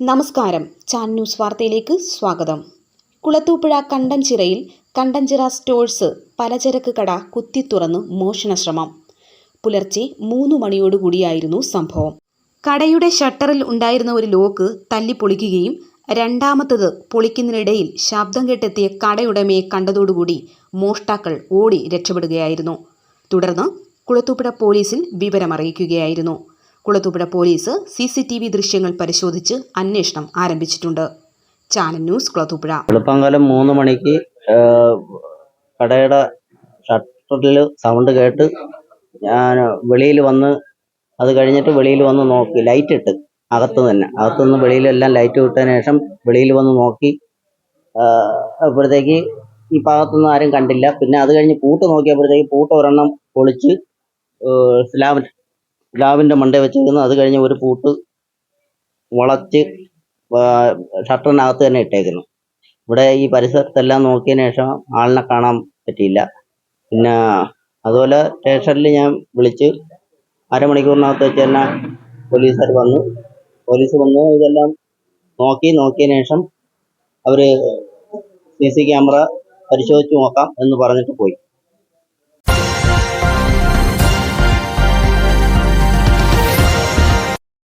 നമസ്കാരം. ചാൻ ന്യൂസ് വാർത്തയിലേക്ക് സ്വാഗതം. കുളത്തൂപ്പുഴ കണ്ടഞ്ചിറയിൽ കണ്ടഞ്ചിറ സ്റ്റോഴ്സ് പലചരക്ക് കട കുത്തി തുറന്ന് മോഷണശ്രമം പുലർച്ചെ മൂന്ന് മണിയോടുകൂടിയായിരുന്നു സംഭവം. കടയുടെ ഷട്ടറിൽ ഉണ്ടായിരുന്ന ഒരു ലോക്ക് തല്ലിപ്പൊളിക്കുകയും രണ്ടാമത്തത് പൊളിക്കുന്നതിനിടയിൽ ശബ്ദം കേട്ടെത്തിയ കടയുടമയെ കണ്ടതോടുകൂടി മോഷ്ടാക്കൾ ഓടി രക്ഷപ്പെടുകയായിരുന്നു. തുടർന്ന് കുളത്തൂപ്പുഴ പോലീസിൽ വിവരമറിയിക്കുകയായിരുന്നു. Kulathupuzha police C C T V ദൃശ്യങ്ങൾ പരിശോധിച്ച് അന്വേഷണം ആരംഭിച്ചിട്ടുണ്ട്. Channel news Kulathupuzha. വെളുപ്പാങ്കാലം മൂന്ന് മണിക്ക് കടയുടെ ഷട്ടറിൽ സൗണ്ട് കേട്ട് ഞാൻ വെളിയിൽ വന്ന് അത് കഴിഞ്ഞിട്ട് വെളിയിൽ വന്ന് നോക്കി ലൈറ്റ് ഇട്ട് അകത്ത് തന്നെ. അകത്തു നിന്ന് വെളിയിലെല്ലാം ലൈറ്റ് വിട്ടതിന് ശേഷം വെളിയിൽ വന്ന് നോക്കി അപ്പോഴത്തേക്ക് ഈ ഭാഗത്തൊന്നും ആരും കണ്ടില്ല. പിന്നെ അത് കഴിഞ്ഞ് പൂട്ട് നോക്കിയപ്പോഴത്തേക്ക് പൂട്ട് ഒരെണ്ണം പൊളിച്ച് സ്ലാബ് സ്ലാബിന്റെ മണ്ടയിൽ വെച്ചിരുന്നു അത് കഴിഞ്ഞ് ഒരു പൂട്ട് വളച്ച് ഷട്ടറിനകത്ത് തന്നെ ഇട്ടേക്കുന്നു. ഇവിടെ ഈ പരിസരത്തെല്ലാം നോക്കിയതിന് ശേഷം ആളിനെ കാണാൻ പറ്റിയില്ല. പിന്നെ അതുപോലെ സ്റ്റേഷനിൽ ഞാൻ വിളിച്ച് അരമണിക്കൂറിനകത്ത് വെച്ച് തന്നെ പോലീസുകാർ വന്നു. പോലീസ് വന്ന് ഇതെല്ലാം നോക്കി നോക്കിയതിന് ശേഷം അവർ സി സി ക്യാമറ പരിശോധിച്ച് നോക്കാം എന്ന് പറഞ്ഞിട്ട് പോയി.